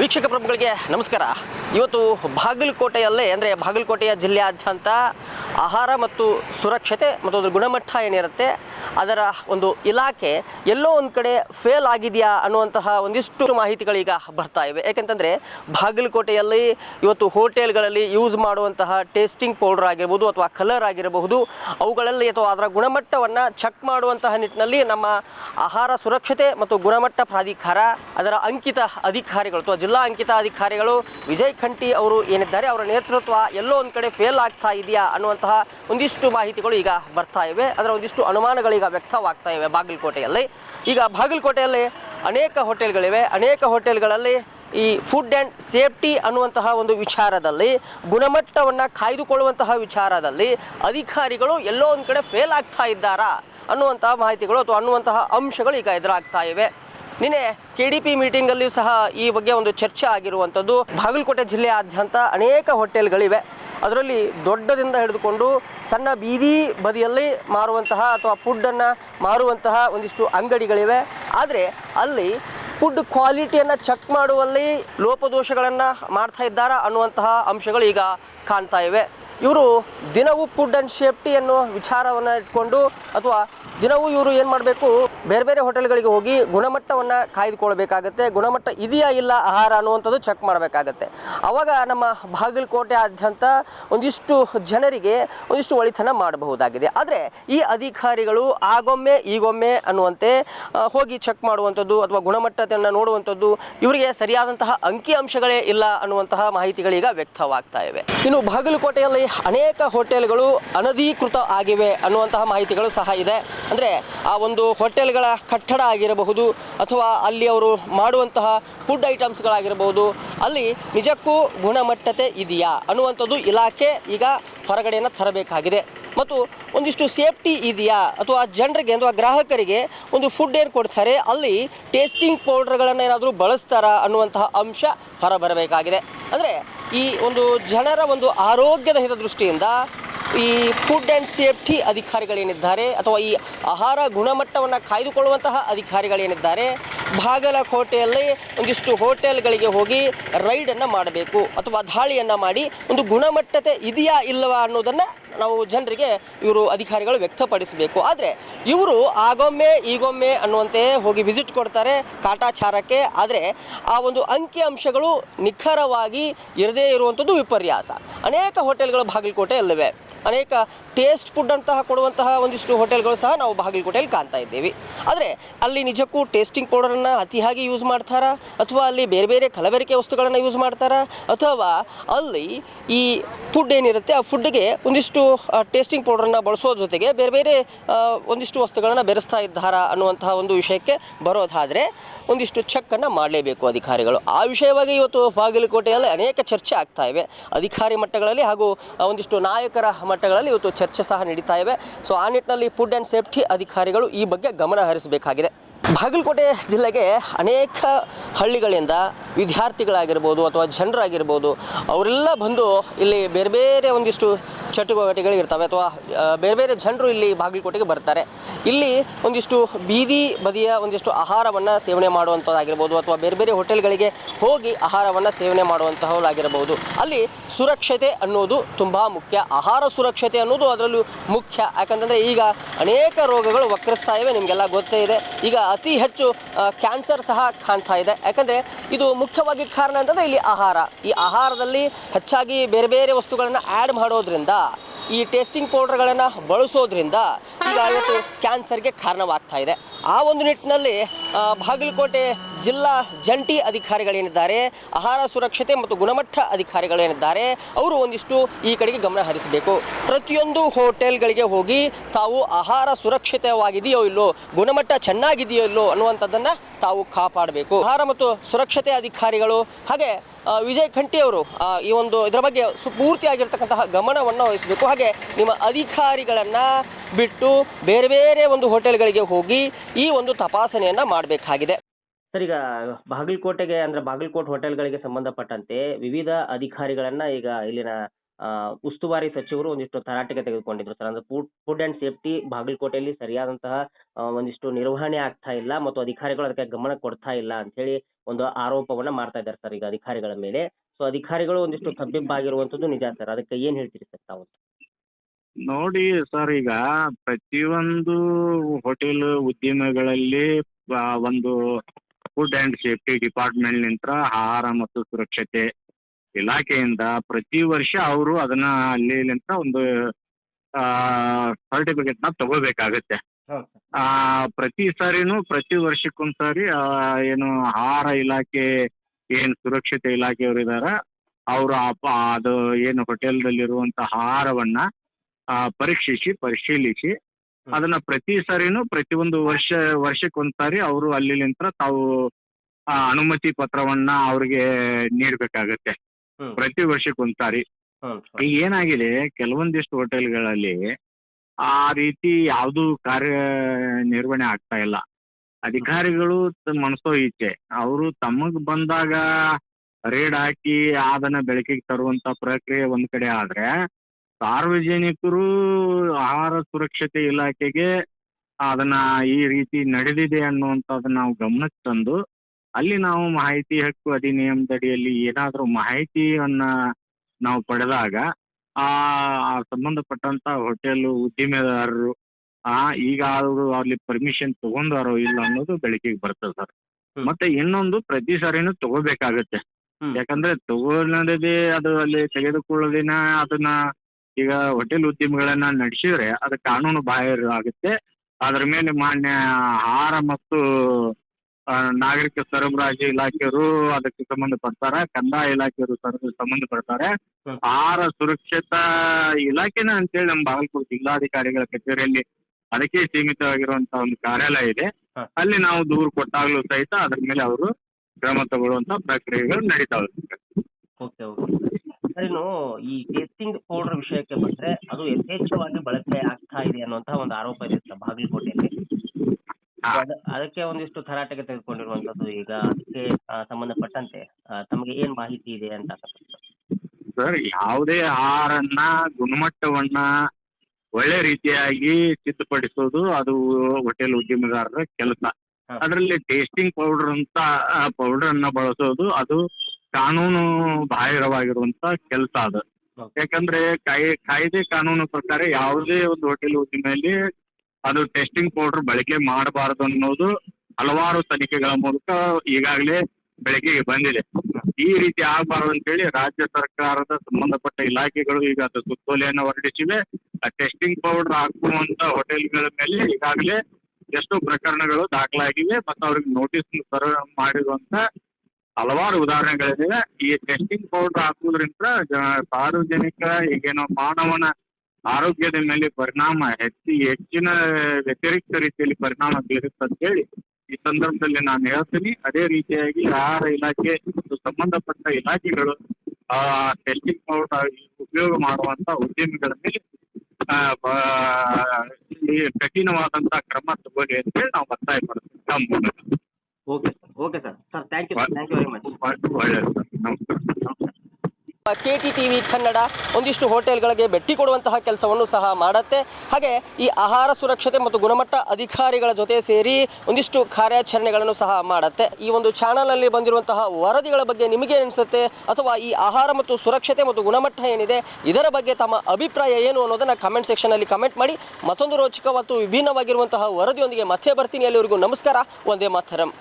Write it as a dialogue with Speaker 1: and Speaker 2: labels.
Speaker 1: ವೀಕ್ಷಕ ಪ್ರಭುಗಳಿಗೆ ನಮಸ್ಕಾರ. ಇವತ್ತು ಬಾಗಲಕೋಟೆಯಲ್ಲೇ, ಅಂದರೆ ಬಾಗಲಕೋಟೆಯ ಜಿಲ್ಲೆಯಾದ್ಯಂತ ಆಹಾರ ಮತ್ತು ಸುರಕ್ಷತೆ ಮತ್ತು ಅದರ ಗುಣಮಟ್ಟ ಏನಿರುತ್ತೆ, ಅದರ ಒಂದು ಇಲಾಖೆ ಎಲ್ಲೋ ಒಂದು ಕಡೆ ಫೇಲ್ ಆಗಿದೆಯಾ ಅನ್ನುವಂತಹ ಒಂದಿಷ್ಟು ಮಾಹಿತಿಗಳೀಗ ಬರ್ತಾ ಇವೆ. ಯಾಕೆಂತಂದರೆ ಬಾಗಲಕೋಟೆಯಲ್ಲಿ ಇವತ್ತು ಹೋಟೆಲ್ಗಳಲ್ಲಿ ಯೂಸ್ ಮಾಡುವಂತಹ ಟೇಸ್ಟಿಂಗ್ ಪೌಡರ್ ಆಗಿರ್ಬೋದು ಅಥವಾ ಕಲರ್ ಆಗಿರಬಹುದು, ಅವುಗಳಲ್ಲಿ ಅಥವಾ ಅದರ ಗುಣಮಟ್ಟವನ್ನು ಚೆಕ್ ಮಾಡುವಂತಹ ನಿಟ್ಟಿನಲ್ಲಿ ನಮ್ಮ ಆಹಾರ ಸುರಕ್ಷತೆ ಮತ್ತು ಗುಣಮಟ್ಟ ಪ್ರಾಧಿಕಾರ ಅದರ ಅಂಕಿತ ಅಧಿಕಾರಿಗಳು ಅಥವಾ ಜಿಲ್ಲಾ ಅಂಕಿತಾಧಿಕಾರಿಗಳು ವಿಜಯ್ ಖಂಟಿ ಅವರು ಏನಿದ್ದಾರೆ, ಅವರ ನೇತೃತ್ವ ಎಲ್ಲೋ ಒಂದು ಕಡೆ ಫೇಲ್ ಆಗ್ತಾ ಇದೆಯಾ ಅನ್ನುವಂತಹ ಒಂದಿಷ್ಟು ಮಾಹಿತಿಗಳು ಈಗ ಬರ್ತಾ ಇವೆ. ಅದರ ಒಂದಿಷ್ಟು ಅನುಮಾನಗಳೀಗ ವ್ಯಕ್ತವಾಗ್ತಾ ಇವೆ ಬಾಗಲಕೋಟೆಯಲ್ಲಿ. ಈಗ ಬಾಗಲಕೋಟೆಯಲ್ಲಿ ಅನೇಕ ಹೋಟೆಲ್ಗಳಿವೆ. ಅನೇಕ ಹೋಟೆಲ್ಗಳಲ್ಲಿ ಈ ಫುಡ್ ಆ್ಯಂಡ್ ಸೇಫ್ಟಿ ಅನ್ನುವಂತಹ ಒಂದು ವಿಚಾರದಲ್ಲಿ, ಗುಣಮಟ್ಟವನ್ನು ಕಾಯ್ದುಕೊಳ್ಳುವಂತಹ ವಿಚಾರದಲ್ಲಿ ಅಧಿಕಾರಿಗಳು ಎಲ್ಲೋ ಒಂದು ಕಡೆ ಫೇಲ್ ಆಗ್ತಾ ಇದ್ದಾರಾ ಅನ್ನುವಂತಹ ಮಾಹಿತಿಗಳು ಅಥವಾ ಅನ್ನುವಂತಹ ಅಂಶಗಳು ಈಗ ಎದುರಾಗ್ತಾ ಇವೆ. ನಿನ್ನೆ ಕೆ ಡಿ ಪಿ ಮೀಟಿಂಗಲ್ಲಿಯೂ ಸಹ ಈ ಬಗ್ಗೆ ಒಂದು ಚರ್ಚೆ ಆಗಿರುವಂಥದ್ದು. ಬಾಗಲಕೋಟೆ ಜಿಲ್ಲೆಯಾದ್ಯಂತ ಅನೇಕ ಹೋಟೆಲ್ಗಳಿವೆ. ಅದರಲ್ಲಿ ದೊಡ್ಡದಿಂದ ಹಿಡಿದುಕೊಂಡು ಸಣ್ಣ ಬೀದಿ ಬದಿಯಲ್ಲಿ ಮಾರುವಂತಹ ಅಥವಾ ಫುಡ್ಡನ್ನು ಮಾರುವಂತಹ ಒಂದಿಷ್ಟು ಅಂಗಡಿಗಳಿವೆ. ಆದರೆ ಅಲ್ಲಿ ಫುಡ್ ಕ್ವಾಲಿಟಿಯನ್ನು ಚೆಕ್ ಮಾಡುವಲ್ಲಿ ಲೋಪದೋಷಗಳನ್ನು ಮಾಡ್ತಾ ಇದ್ದಾರಾ ಅನ್ನುವಂತಹ ಅಂಶಗಳು ಈಗ ಕಾಣ್ತಾ ಇವೆ. ಇವರು ದಿನವೂ ಫುಡ್ ಆ್ಯಂಡ್ ಸೇಫ್ಟಿ ಅನ್ನೋ ವಿಚಾರವನ್ನು ಇಟ್ಕೊಂಡು ಅಥವಾ ದಿನವೂ ಇವರು ಏನು ಮಾಡಬೇಕು? ಬೇರೆ ಬೇರೆ ಹೋಟೆಲ್ಗಳಿಗೆ ಹೋಗಿ ಗುಣಮಟ್ಟವನ್ನು ಕಾಯ್ದುಕೊಳ್ಬೇಕಾಗತ್ತೆ. ಗುಣಮಟ್ಟ ಇದೆಯಾ ಇಲ್ಲ ಆಹಾರ ಅನ್ನುವಂಥದ್ದು ಚೆಕ್ ಮಾಡಬೇಕಾಗತ್ತೆ. ಆವಾಗ ನಮ್ಮ ಬಾಗಲಕೋಟೆ ಆದ್ಯಂತ ಒಂದಿಷ್ಟು ಜನರಿಗೆ ಒಂದಿಷ್ಟು ಒಳಿತನ ಮಾಡಬಹುದಾಗಿದೆ. ಆದರೆ ಈ ಅಧಿಕಾರಿಗಳು ಆಗೊಮ್ಮೆ ಈಗೊಮ್ಮೆ ಅನ್ನುವಂತೆ ಹೋಗಿ ಚೆಕ್ ಮಾಡುವಂಥದ್ದು ಅಥವಾ ಗುಣಮಟ್ಟತೆಯನ್ನು ನೋಡುವಂಥದ್ದು ಇವರಿಗೆ ಸರಿಯಾದಂತಹ ಅಂಕಿಅಂಶಗಳೇ ಇಲ್ಲ ಅನ್ನುವಂತಹ ಮಾಹಿತಿಗಳೀಗ ವ್ಯಕ್ತವಾಗ್ತಾ ಇವೆ. ಇನ್ನು ಬಾಗಲಕೋಟೆಯಲ್ಲಿ ಅನೇಕ ಹೋಟೆಲ್ಗಳು ಅನಧಿಕೃತ ಆಗಿವೆ ಅನ್ನುವಂತಹ ಮಾಹಿತಿಗಳು ಸಹ ಇದೆ. ಅಂದರೆ ಆ ಒಂದು ಹೋಟೆಲ್ಗಳ ಕಟ್ಟಡ ಆಗಿರಬಹುದು ಅಥವಾ ಅಲ್ಲಿ ಅವರು ಮಾಡುವಂತಹ ಫುಡ್ ಐಟಮ್ಸ್ಗಳಾಗಿರಬಹುದು ಅಲ್ಲಿ ನಿಜಕ್ಕೂ ಗುಣಮಟ್ಟತೆ ಇದೆಯಾ ಅನ್ನುವಂಥದ್ದು ಇಲಾಖೆ ಈಗ ಹೊರಗಡೆಯನ್ನು ತರಬೇಕಾಗಿದೆ. ಮತ್ತು ಒಂದಿಷ್ಟು ಸೇಫ್ಟಿ ಇದೆಯಾ ಅಥವಾ ಜನರಿಗೆ ಅಥವಾ ಗ್ರಾಹಕರಿಗೆ ಒಂದು ಫುಡ್ ಏನು ಕೊಡ್ತಾರೆ, ಅಲ್ಲಿ ಟೇಸ್ಟಿಂಗ್ ಪೌಡ್ರ್ಗಳನ್ನು ಏನಾದರೂ ಬಳಸ್ತಾರಾ ಅನ್ನುವಂತಹ ಅಂಶ ಹೊರಬರಬೇಕಾಗಿದೆ. ಅಂದರೆ ಈ ಒಂದು ಜನರ ಒಂದು ಆರೋಗ್ಯದ ಹಿತದೃಷ್ಟಿಯಿಂದ ಈ ಫುಡ್ ಆ್ಯಂಡ್ ಸೇಫ್ಟಿ ಅಧಿಕಾರಿಗಳೇನಿದ್ದಾರೆ ಅಥವಾ ಈ ಆಹಾರ ಗುಣಮಟ್ಟವನ್ನು ಕಾಯ್ದುಕೊಳ್ಳುವಂತಹ ಅಧಿಕಾರಿಗಳೇನಿದ್ದಾರೆ, ಬಾಗಲಕೋಟೆಯಲ್ಲಿ ಒಂದಿಷ್ಟು ಹೋಟೆಲ್ಗಳಿಗೆ ಹೋಗಿ ರೈಡನ್ನು ಮಾಡಬೇಕು ಅಥವಾ ದಾಳಿಯನ್ನು ಮಾಡಿ ಒಂದು ಗುಣಮಟ್ಟತೆ ಇದೆಯಾ ಇಲ್ಲವಾ ಅನ್ನೋದನ್ನು ನಾವು ಜನರಿಗೆ ಇವರು ಅಧಿಕಾರಿಗಳು ವ್ಯಕ್ತಪಡಿಸಬೇಕು. ಆದರೆ ಇವರು ಆಗೊಮ್ಮೆ ಈಗೊಮ್ಮೆ ಅನ್ನುವಂತೆ ಹೋಗಿ ವಿಸಿಟ್ ಕೊಡ್ತಾರೆ ಕಾಟಾಚಾರಕ್ಕೆ. ಆದರೆ ಆ ಒಂದು ಅಂಕಿ ಅಂಶಗಳು ನಿಖರವಾಗಿ ಇರದೇ ಇರುವಂಥದ್ದು ವಿಪರ್ಯಾಸ. ಅನೇಕ ಹೋಟೆಲ್ಗಳು ಬಾಗಲಕೋಟೆಯಲ್ಲಿವೆ. ಅನೇಕ ಟೇಸ್ಟ್ ಫುಡ್ ಅಂತಹ ಕೊಡುವಂತಹ ಒಂದಿಷ್ಟು ಹೋಟೆಲ್ಗಳು ಸಹ ನಾವು ಬಾಗಲಕೋಟೆಯಲ್ಲಿ ಕಾಣ್ತಾ ಇದ್ದೇವೆ. ಆದರೆ ಅಲ್ಲಿ ನಿಜಕ್ಕೂ ಟೇಸ್ಟಿಂಗ್ ಪೌಡರನ್ನು ಅತಿಯಾಗಿ ಯೂಸ್ ಮಾಡ್ತಾರಾ? ಅಥವಾ ಅಲ್ಲಿ ಬೇರೆ ಬೇರೆ ಕಲಬೆರಕೆ ವಸ್ತುಗಳನ್ನು ಯೂಸ್ ಮಾಡ್ತಾರಾ? ಅಥವಾ ಅಲ್ಲಿ ಈ ಫುಡ್ ಏನಿರುತ್ತೆ ಆ ಫುಡ್ಗೆ ಒಂದಿಷ್ಟು ಟೇಸ್ಟಿಂಗ್ ಪೌಡರನ್ನು ಬಳಸೋದ್ರ ಜೊತೆಗೆ ಬೇರೆ ಬೇರೆ ಒಂದಿಷ್ಟು ವಸ್ತುಗಳನ್ನು ಬೆರೆಸ್ತಾ ಇದ್ದಾರಾ ಅನ್ನುವಂತಹ ಒಂದು ವಿಷಯಕ್ಕೆ ಬರೋದಾದರೆ ಒಂದಿಷ್ಟು ಚೆಕ್ಕನ್ನು ಮಾಡಲೇಬೇಕು ಅಧಿಕಾರಿಗಳು. ಆ ವಿಷಯವಾಗಿ ಇವತ್ತು ಬಾಗಲಕೋಟೆಯಲ್ಲಿ ಅನೇಕ ಚರ್ಚೆ ಆಗ್ತಾ ಇವೆ. ಅಧಿಕಾರಿ ಮಟ್ಟಗಳಲ್ಲಿ ಹಾಗೂ ಒಂದಿಷ್ಟು ನಾಯಕರ ಮಟ್ಟಗಳಲ್ಲಿ ಇವತ್ತು ಚರ್ಚೆ ಸಹ ನಡೀತಾ ಇವೆ. ಸೊ ಆ ನಿಟ್ಟಿನಲ್ಲಿ ಫುಡ್ ಆ್ಯಂಡ್ ಸೇಫ್ಟಿ ಅಧಿಕಾರಿಗಳು ಈ ಬಗ್ಗೆ ಗಮನ ಹರಿಸಬೇಕಾಗಿದೆ. ಬಾಗಲಕೋಟೆ ಜಿಲ್ಲೆಗೆ ಅನೇಕ ಹಳ್ಳಿಗಳಿಂದ ವಿದ್ಯಾರ್ಥಿಗಳಾಗಿರ್ಬೋದು ಅಥವಾ ಜನರಾಗಿರ್ಬೋದು, ಅವರೆಲ್ಲ ಬಂದು ಇಲ್ಲಿ ಬೇರೆ ಬೇರೆ ಒಂದಿಷ್ಟು ಚಟುವಟಿಕೆಗಳು ಇರ್ತವೆ ಅಥವಾ ಬೇರೆ ಬೇರೆ ಜನರು ಇಲ್ಲಿ ಬಾಗಲಕೋಟೆಗೆ ಬರ್ತಾರೆ. ಇಲ್ಲಿ ಒಂದಿಷ್ಟು ಬೀದಿ ಬದಿಯ ಒಂದಿಷ್ಟು ಆಹಾರವನ್ನು ಸೇವನೆ ಮಾಡುವಂಥದ್ದಾಗಿರ್ಬೋದು ಅಥವಾ ಬೇರೆ ಬೇರೆ ಹೋಟೆಲ್ಗಳಿಗೆ ಹೋಗಿ ಆಹಾರವನ್ನು ಸೇವನೆ ಮಾಡುವಂತಹವರಾಗಿರಬಹುದು ಅಲ್ಲಿ ಸುರಕ್ಷತೆ ಅನ್ನೋದು ತುಂಬ ಮುಖ್ಯ. ಆಹಾರ ಸುರಕ್ಷತೆ ಅನ್ನೋದು ಅದರಲ್ಲೂ ಮುಖ್ಯ. ಯಾಕಂತಂದರೆ ಈಗ ಅನೇಕ ರೋಗಗಳು ವಕ್ರಿಸ್ತಾ ಇವೆ ನಿಮಗೆಲ್ಲ ಗೊತ್ತೇ ಇದೆ. ಈಗ ಅತಿ ಹೆಚ್ಚು ಕ್ಯಾನ್ಸರ್ ಸಹ ಕಾಣ್ತಾ ಇದೆ. ಯಾಕಂದರೆ ಇದು ಮುಖ್ಯವಾಗಿ ಕಾರಣ ಅಂತಂದರೆ ಇಲ್ಲಿ ಆಹಾರ. ಈ ಆಹಾರದಲ್ಲಿ ಹೆಚ್ಚಾಗಿ ಬೇರೆ ಬೇರೆ ವಸ್ತುಗಳನ್ನು ಆ್ಯಡ್ ಮಾಡೋದ್ರಿಂದ ಈ ಟೇಸ್ಟಿಂಗ್ ಪೌಡರ್ಗಳನ್ನು ಬಳಸೋದ್ರಿಂದ ಈಗ ಇವತ್ತು ಕ್ಯಾನ್ಸರ್ಗೆ ಕಾರಣವಾಗ್ತಾ ಇದೆ. ಆ ಒಂದು ನಿಟ್ಟಿನಲ್ಲಿ ಬಾಗಲಕೋಟೆ ಜಿಲ್ಲಾ ಜಂಟಿ ಅಧಿಕಾರಿಗಳೇನಿದ್ದಾರೆ, ಆಹಾರ ಸುರಕ್ಷತೆ ಮತ್ತು ಗುಣಮಟ್ಟ ಅಧಿಕಾರಿಗಳೇನಿದ್ದಾರೆ, ಅವರು ಒಂದಿಷ್ಟು ಈ ಕಡೆಗೆ ಗಮನ ಹರಿಸಬೇಕು. ಪ್ರತಿಯೊಂದು ಹೋಟೆಲ್ಗಳಿಗೆ ಹೋಗಿ ತಾವು ಆಹಾರ ಸುರಕ್ಷಿತವಾಗಿದೆಯೋ ಇಲ್ಲೋ, ಗುಣಮಟ್ಟ ಚೆನ್ನಾಗಿದೆಯೋ ಇಲ್ಲೋ ಅನ್ನುವಂಥದ್ದನ್ನು ತಾವು ಕಾಪಾಡಬೇಕು. ಆಹಾರ ಮತ್ತು ಸುರಕ್ಷತೆ ಅಧಿಕಾರಿಗಳು, ಹಾಗೆ ವಿಜಯ್ ಖಂಟಿ ಅವರು ಈ ಒಂದು ಇದರ ಬಗ್ಗೆ ಸುಪೂರ್ತಿಯಾಗಿರ್ತಕ್ಕಂತಹ ಗಮನವನ್ನು ವಹಿಸಬೇಕು. ಹಾಗೆ ನಿಮ್ಮ ಅಧಿಕಾರಿಗಳನ್ನು ಬಿಟ್ಟು ಬೇರೆ ಬೇರೆ ಒಂದು ಹೋಟೆಲ್ಗಳಿಗೆ ಹೋಗಿ ಈ ಒಂದು ತಪಾಸಣೆಯನ್ನು ಮಾಡಬೇಕಾಗಿದೆ. ಸರ್, ಈಗ ಬಾಗಲಕೋಟೆಗೆ ಅಂದರೆ ಬಾಗಲಕೋಟೆ ಹೋಟೆಲ್ಗಳಿಗೆ ಸಂಬಂಧಪಟ್ಟಂತೆ ವಿವಿಧ ಅಧಿಕಾರಿಗಳನ್ನು ಈಗ ಇಲ್ಲಿನ ಉಸ್ತುವಾರಿ ಸಚಿವರು ಒಂದಿಷ್ಟು ತರಾಟೆಗೆ ತೆಗೆದುಕೊಂಡಿದ್ರು ಸರ್. ಅಂದ್ರೆ ಫುಡ್ ಫುಡ್ ಅಂಡ್ ಸೇಫ್ಟಿ ಬಾಗಲಕೋಟೆಯಲ್ಲಿ ಸರಿಯಾದಂತಹ ಒಂದಿಷ್ಟು ನಿರ್ವಹಣೆ ಆಗ್ತಾ ಇಲ್ಲ ಮತ್ತು ಅಧಿಕಾರಿಗಳು ಅದಕ್ಕೆ ಗಮನ ಕೊಡ್ತಾ ಇಲ್ಲ ಅಂತ ಹೇಳಿ ಒಂದು ಆರೋಪವನ್ನ ಮಾಡ್ತಾ ಇದ್ದಾರೆ ಸರ್ ಈಗ ಅಧಿಕಾರಿಗಳ ಮೇಲೆ. ಸೊ ಅಧಿಕಾರಿಗಳು ಒಂದಿಷ್ಟು ತಬ್ಬಿಬ್ಬಾಗಿರುವಂತದ್ದು ನಿಜ ಸರ್. ಅದಕ್ಕೆ ಏನ್ ಹೇಳ್ತೀರಿ ಸರ್ ತಾವು?
Speaker 2: ನೋಡಿ ಸರ್, ಈಗ ಪ್ರತಿಯೊಂದು ಹೋಟೆಲ್ ಉದ್ಯಮಗಳಲ್ಲಿ ಒಂದು ಫುಡ್ ಅಂಡ್ ಸೇಫ್ಟಿ ಡಿಪಾರ್ಟ್ಮೆಂಟ್ ನಿಂತ್ರ ಆಹಾರ ಮತ್ತು ಸುರಕ್ಷತೆ ಇಲಾಖೆಯಿಂದ ಪ್ರತಿ ವರ್ಷ ಅವರು ಅದನ್ನ ಅಲ್ಲಿ ಅಂತ ಒಂದು ಸರ್ಟಿಫಿಕೇಟ್ನ ತಗೋಬೇಕಾಗತ್ತೆ. ಆ ಪ್ರತಿ ಸಾರಿನು ಪ್ರತಿ ವರ್ಷಕ್ಕೊಂದ್ಸಾರಿ ಆ, ಏನು ಆಹಾರ ಇಲಾಖೆ ಏನ್ ಸುರಕ್ಷತೆ ಇಲಾಖೆಯವರು ಇದಾರ ಅವರು ಅದು ಏನು ಹೋಟೆಲ್ದಲ್ಲಿರುವಂತ ಆಹಾರವನ್ನ ಆ, ಪರೀಕ್ಷಿಸಿ ಪರಿಶೀಲಿಸಿ ಅದನ್ನ ಪ್ರತಿ ಸಾರಿನು ಪ್ರತಿ ಒಂದು ವರ್ಷ ವರ್ಷಕ್ಕೊಂದ್ಸಾರಿ ಅವರು ಅಲ್ಲಿಲಿಂತ್ರ ತಾವು ಆ, ಅನುಮತಿ ಪತ್ರವನ್ನ ಅವ್ರಿಗೆ ನೀಡಬೇಕಾಗತ್ತೆ. ಪ್ರತಿ ವರ್ಷಕ್ಕೊಂದ್ಸಾರಿ
Speaker 1: ಸಾರಿ.
Speaker 2: ಈಗ ಏನಾಗಿದೆ ಕೆಲವೊಂದಿಷ್ಟು ಹೋಟೆಲ್ಗಳಲ್ಲಿ ಆ ರೀತಿ ಯಾವುದು ಕಾರ್ಯ ನಿರ್ವಹಣೆ ಆಗ್ತಾ ಇಲ್ಲ. ಅಧಿಕಾರಿಗಳು ಮನಸೋ ಇಚ್ಛೆ ಅವರು ತಮಗ್ ಬಂದಾಗ ರೇಡ್ ಹಾಕಿ ಅದನ್ನ ಬೆಳಕಿಗೆ ತರುವಂತ ಪ್ರಕ್ರಿಯೆ ಒಂದ್ ಕಡೆ ಆದ್ರೆ ಸಾರ್ವಜನಿಕರು ಆಹಾರ ಸುರಕ್ಷತೆ ಇಲಾಖೆಗೆ ಅದನ್ನ ಈ ರೀತಿ ನಡೆದಿದೆ ಅನ್ನುವಂಥದ್ದನ್ನ ನಾವು ಗಮನಕ್ಕೆ ತಂದು ಅಲ್ಲಿ ನಾವು ಮಾಹಿತಿ ಹಕ್ಕು ಅಧಿನಿಯಮದಡಿಯಲ್ಲಿ ಏನಾದರೂ ಮಾಹಿತಿಯನ್ನ ನಾವು ಪಡೆದಾಗ ಆ ಸಂಬಂಧಪಟ್ಟಂತ ಹೋಟೆಲ್ ಉದ್ದಿಮೆದಾರರು ಆ ಈಗ ಅವರು ಅಲ್ಲಿ ಪರ್ಮಿಷನ್ ತಗೊಂಡಾರೋ ಇಲ್ಲ ಅನ್ನೋದು ಬೆಳಕಿಗೆ ಬರ್ತದೆ ಸರ್. ಮತ್ತೆ ಇನ್ನೊಂದು ಪ್ರತಿ ಸಾರಿನೂ ತಗೋಬೇಕಾಗತ್ತೆ. ಯಾಕಂದ್ರೆ ತಗೊಳ್ಳೋದೇ ಅದು ಅಲ್ಲಿ ತೆಗೆದುಕೊಳ್ಳೋದಿನ ಅದನ್ನ ಈಗ ಹೋಟೆಲ್ ಉದ್ಯಮಗಳನ್ನ ನಡೆಸಿದ್ರೆ ಅದು ಕಾನೂನು ಬಾಹಿರ ಆಗುತ್ತೆ ಅದ್ರ ಮೇಲೆ ಮಾನ್ಯ ಆಹಾರ ಮತ್ತು ನಾಗರಿಕ ಸರಬರಾಜು ಇಲಾಖೆಯವರು ಅದಕ್ಕೆ ಸಂಬಂಧಪಡ್ತಾರೆ ಕಂದಾಯ ಇಲಾಖೆಯವರು ಸಂಬಂಧಪಡ್ತಾರೆ. ಆಹಾರ ಸುರಕ್ಷತಾ ಇಲಾಖೆನ ಅಂತೇಳಿ ನಮ್ಮ ಬಾಗಲಕೋಟೆ ಜಿಲ್ಲಾಧಿಕಾರಿಗಳ ಕಚೇರಿಯಲ್ಲಿ ಅದಕ್ಕೆ ಸೀಮಿತವಾಗಿರುವಂತಹ ಒಂದು ಕಾರ್ಯಾಲಯ ಇದೆ. ಅಲ್ಲಿ ನಾವು ದೂರು ಕೊಟ್ಟಾಗಲೂ ಸಹಿತ ಅದ್ರ ಮೇಲೆ ಅವರು ಕ್ರಮ ತಗೊಳ್ಳುವಂತ ಪ್ರಕ್ರಿಯೆಗಳು ನಡೀತಾವೆ
Speaker 1: ಓಕೆ ಓಕೆ. ಈ ಟೇಸ್ಟಿಂಗ್ ಪೌಡರ್ ವಿಷಯಕ್ಕೆ ಬಂದ್ರೆ ಅದು ಯಥೇಚ್ಛವಾಗಿ ಬಳಕೆ ಆಗ್ತಾ ಇದೆ ಅನ್ನುವಂತಹ ಒಂದು ಆರೋಪ ಇದೆ ಸರ್ ಬಾಗಲಕೋಟೆಯಲ್ಲಿ. ಅದಕ್ಕೆ ಒಂದಿಷ್ಟು ತರಾಟೆಗೆ ತೆಗೆದುಕೊಂಡಿರುವಂತದ್ದು ಈಗ ಅದಕ್ಕೆ ಸಂಬಂಧಪಟ್ಟಂತೆ ತಮಗೆ ಏನ್ ಮಾಹಿತಿ ಇದೆ ಅಂತ
Speaker 2: ಸರ್ ಯಾವುದೇ ಆಹಾರನ್ನ ಗುಣಮಟ್ಟವನ್ನ ಒಳ್ಳೆ ರೀತಿಯಾಗಿ ಸಿದ್ಧಪಡಿಸೋದು ಅದು ಹೋಟೆಲ್ ಉದ್ಯಮಗಾರರ ಕೆಲಸ. ಅದರಲ್ಲಿ ಟೇಸ್ಟಿಂಗ್ ಪೌಡರ್ ಅಂತ ಪೌಡರ್ ಅನ್ನ ಬಳಸೋದು ಅದು ಕಾನೂನು ಬಾಹಿರವಾಗಿರುವಂತ ಕೆಲಸ ಅದು. ಯಾಕಂದ್ರೆ ಕಾಯಿ ಕಾಯ್ದೆ ಕಾನೂನು ಪ್ರಕಾರ ಯಾವುದೇ ಒಂದು ಹೋಟೆಲ್ ಉದ್ದಿಮೆಯಲ್ಲಿ ಅದು ಟೆಸ್ಟಿಂಗ್ ಪೌಡರ್ ಬಳಕೆ ಮಾಡಬಾರದು ಅನ್ನೋದು ಹಲವಾರು ತನಿಖೆಗಳ ಮೂಲಕ ಈಗಾಗಲೇ ಬೆಳಕಿಗೆ ಬಂದಿದೆ. ಈ ರೀತಿ ಆಗಬಾರದು ಅಂತೇಳಿ ರಾಜ್ಯ ಸರ್ಕಾರದ ಸಂಬಂಧಪಟ್ಟ ಇಲಾಖೆಗಳು ಈಗ ಅದು ಸುತ್ತೋಲೆಯನ್ನು ಹೊರಡಿಸಿವೆ. ಆ ಟೆಸ್ಟಿಂಗ್ ಪೌಡರ್ ಹಾಕುವಂತ ಹೋಟೆಲ್ಗಳ ಮೇಲೆ ಈಗಾಗಲೇ ಎಷ್ಟೋ ಪ್ರಕರಣಗಳು ದಾಖಲಾಗಿವೆ ಮತ್ತು ಅವ್ರಿಗೆ ನೋಟಿಸ್ ಸರ್ವ್ ಮಾಡಿರುವಂತ ಹಲವಾರು ಉದಾಹರಣೆಗಳಿವೆ. ಈ ಟೆಸ್ಟಿಂಗ್ ಪೌಡರ್ ಹಾಕುವುದರಿಂದ ಸಾರ್ವಜನಿಕ ಈಗೇನೋ ಮಾನವನ ಆರೋಗ್ಯದ ಮೇಲೆ ಪರಿಣಾಮ ಹೆಚ್ಚಿ ಹೆಚ್ಚಿನ ವ್ಯತಿರಿಕ್ತ ರೀತಿಯಲ್ಲಿ ಪರಿಣಾಮ ಬೀರುತ್ತೆ ಅಂತ ಹೇಳಿ ಈ ಸಂದರ್ಭದಲ್ಲಿ ನಾನು ಹೇಳ್ತೀನಿ. ಅದೇ ರೀತಿಯಾಗಿ ಆಹಾರ ಇಲಾಖೆ ಮತ್ತು ಸಂಬಂಧಪಟ್ಟ ಇಲಾಖೆಗಳು ಆ ಟೆಸ್ಟಿಂಗ್ ಪೌಡರ್ ಉಪಯೋಗ ಮಾಡುವಂತ ಉದ್ಯಮಿಗಳ ಮೇಲೆ ಆ, ಬ- ಈ ಕಠಿಣವಾದಂತ ಕ್ರಮ ತಗೊಳ್ಳಿ ಅಂತ ಹೇಳಿ ನಾವು ಒತ್ತಾಯ ಪಡ್ತೀವಿ ನಮ್ಮ ಮೂಲಕ.
Speaker 1: Okay sir okay sir. Sir thank you thank you very much
Speaker 2: ಒಳ್ಳೆಯದು ಸರ್ ನಮಸ್ಕಾರ.
Speaker 1: K T T V Kannada ಒಂದಿಷ್ಟು ಹೋಟೆಲ್ಗಳಿಗೆ ಭೇಟಿ ಕೊಡುವಂತಹ ಕೆಲಸವನ್ನು ಸಹ ಮಾಡುತ್ತೆ. ಹಾಗೆ ಈ ಆಹಾರ ಸುರಕ್ಷತೆ ಮತ್ತು ಗುಣಮಟ್ಟ ಅಧಿಕಾರಿಗಳ ಜೊತೆ ಸೇರಿ ಒಂದಿಷ್ಟು ಕಾರ್ಯಾಚರಣೆಗಳನ್ನು ಸಹ ಮಾಡುತ್ತೆ. ಈ ಒಂದು ಚಾನಲಲ್ಲಿ ಬಂದಿರುವಂತಹ ವರದಿಗಳ ಬಗ್ಗೆ ನಿಮಗೆ ಅನಿಸುತ್ತೆ ಅಥವಾ ಈ ಆಹಾರ ಮತ್ತು ಸುರಕ್ಷತೆ ಮತ್ತು ಗುಣಮಟ್ಟ ಏನಿದೆ? ಇದರ ಬಗ್ಗೆ ತಮ್ಮ ಅಭಿಪ್ರಾಯ ಏನು ಅನ್ನೋದನ್ನು ಕಮೆಂಟ್ ಸೆಕ್ಷನಲ್ಲಿ ಕಮೆಂಟ್ ಮಾಡಿ. ಮತ್ತೊಂದು ರೋಚಕ ಮತ್ತು ವಿಭಿನ್ನವಾಗಿರುವಂತಹ ವರದಿಯೊಂದಿಗೆ ಮತ್ತೆ ಬರ್ತೀನಿ. ಅಲ್ಲಿವರೆಗೂ ನಮಸ್ಕಾರ. ಒಂದೇ ಮಾತರಂ.